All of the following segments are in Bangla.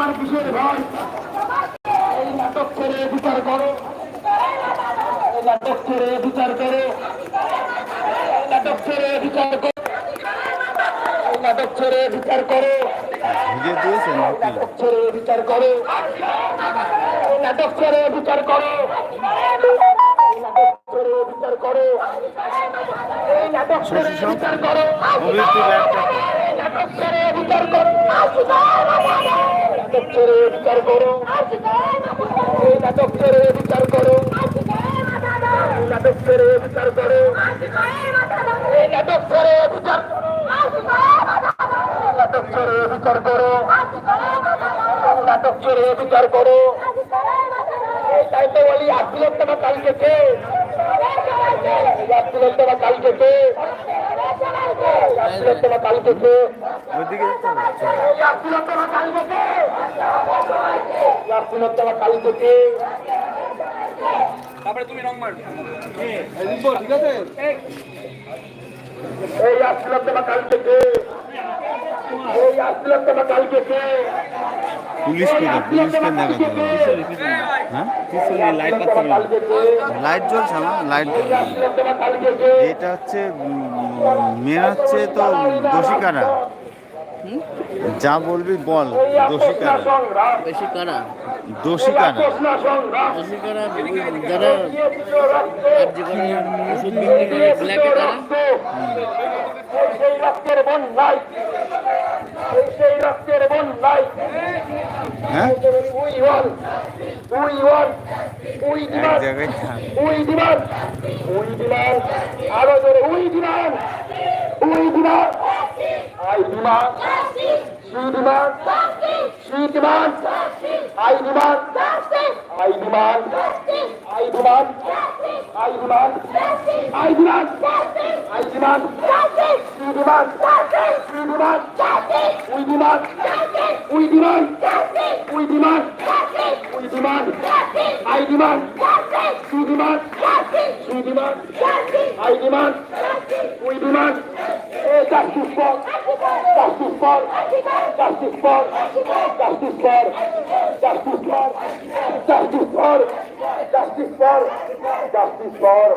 তোমার কিসের ভয় এই নাটক করে বিচার করো। এই নাটক করে বিচার করো। নাটক করে বিচার করো। নাটক ছেড়ে বিচার করো। দিয়েছেন নাকি? নাটক ছেড়ে বিচার করো। নাটক ছেড়ে বিচার করো। বিচার করো। নাটক ছেড়ে বিচার করো। নাটক ছেড়ে বিচার করো। নাটক ছেড়ে বিচার করো। এই নাটক ছেড়ে বিচার করো। এই নাটক ছেড়ে বিচার করো। এই নাটক ছেড়ে বিচার নাটক ছেড়ে বিচার করো। নাটক ছেড়ে বিচার করো। তাই তো বলি আসছিলেন তোমার কালকে কে? আসছিলেন তোমার কালকে কে? তোমার কালকে কে? যেতে হবে। লাইট লাইট জ্বলছে না? লাইট এটা হচ্ছে মেয়ে হচ্ছে তো দোষী কারা? যা বলবি বল দোষী কারা? বেশি কারা? দোষী কারা? দোষী কারা? যারা ওষুধ বিক্রি করে ব্ল্যাকে তারা? হ্যাঁ? এক জায়গায় উই দিবান উই দিবান আরও জোরে we Dewan we Dewan I demand justice. She demands justice. She demands justice. I demand justice. I demand justice. I demand justice. I demand justice. I demand justice. I demand justice. She demands justice. She demands justice. We demand justice. We demand justice. We demand justice. We demand justice. I demand justice. She demands justice. She demands justice. I demand justice. We demand Gaste fora, gaste fora, gaste fora, gaste fora, gaste fora, gaste fora, gaste fora, gaste fora.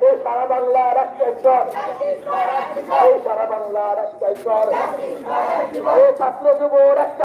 Ei, parabanlar, acessora. É Ei, parabanlar, acessora. É Ei, patrão do Moura,